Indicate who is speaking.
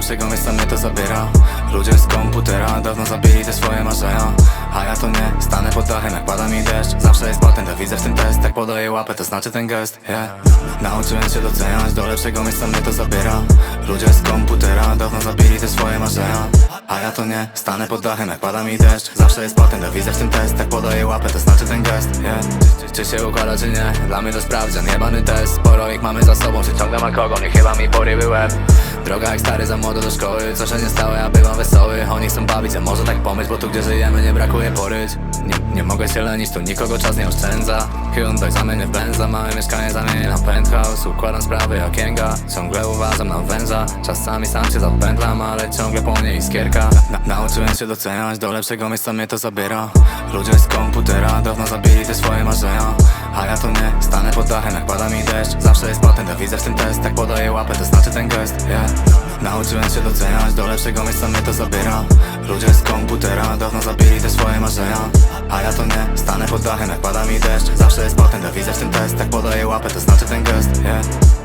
Speaker 1: lepszego miejsca mnie to zabiera. Ludzie z komputera dawno zabili te swoje marzenia. A ja to nie, stanę pod dachem jak pada mi deszcz. Zawsze jest patent, a widzę w tym test Jak podaję łapę, to znaczy ten gest, yeah. Nauczyłem się doceniać, do lepszego miejsca mnie to zabiera. Ludzie z komputera dawno zabili te swoje marzenia. A ja to nie, stanę pod dachem jak pada mi deszcz. Zawsze jest patent, a widzę w tym test Jak podaję łapę, to znaczy ten gest, yeah. Czy się układa, czy nie? Dla mnie to sprawdzian, jebany test. Sporo ich mamy za sobą, czy ciągle ma kogo? Nie chyba mi porywy łeb Droga jak stary za młodo do szkoły. Co się nie stało, ja bywam wesoły. Oni chcą bawić, a może tak pomyśl Bo tu gdzie żyjemy nie brakuje poryć Nie, nie mogę się lenić, tu nikogo czas nie oszczędza. Hyundai zamienię w benza. Małe mieszkanie zamienię na penthouse. Układam sprawy Kięga Ciągle uważam na węża. Czasami sam się zapętlam Ale ciągle po mnie iskierka. Na, Nauczyłem się doceniać Do lepszego miejsca mnie to zabiera. Ludzie z komputera Dawno zabili te swoje marzenia. A ja to nie, stanę pod dachem jak pada mi deszcz. Zawsze jest patent, a widzę w tym test. Jak podaję łapę, to znaczy ten gest, yeah Nauczyłem się doceniać, do lepszego miejsca mnie to zabiera. Ludzie z komputera dawno zabili te swoje marzenia. A ja to nie, stanę pod dachem jak pada mi deszcz. Zawsze jest patent, a widzę w tym test. Jak podaję łapę, to znaczy ten gest, yeah